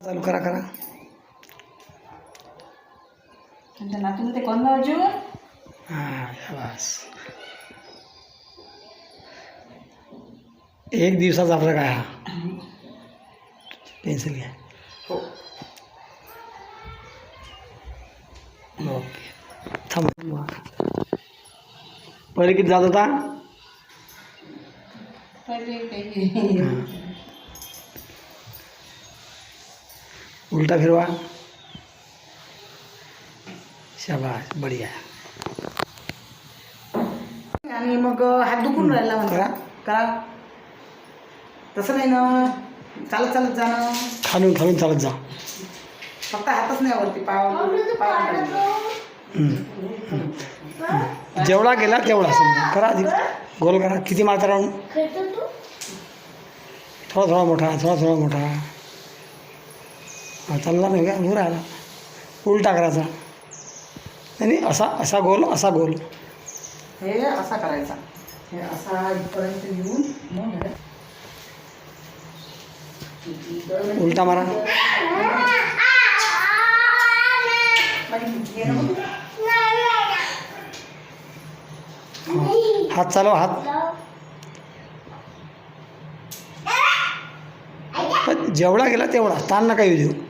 चालू करा करा. तुमच्या नातून ते कोण अर्जुन हां बस. एक दिवसाचा आपला काय हा. पेन्सिल घ्या. हो. ओके. थांब पहिले किती जात होता? पहिले उलटा फिरवा। शाबाश बढिया। आणि मग हात दुखून राहिला म्हणता करा. करा. तसं नाही ना. चालत चालत जाणं खालून खालून चालत जा. फक्त हातच नाही वरती पाव पाव. जेवढा गेला तेवढा समजा करा. आधी गोल करा. किती मारता राहून थोडा थोडा मोठा थोडा थोडा मोठा. हा चालला नाही का? राहिला. उलटा करायचा. नाही नाही, असा असा गोल असा गोल. हे असा करायचा. हे असा इथपर्यंत येऊन मग उलटा मारा. हात चालव हात. जेवढा गेला तेवढा. ताण नका येऊ देऊ.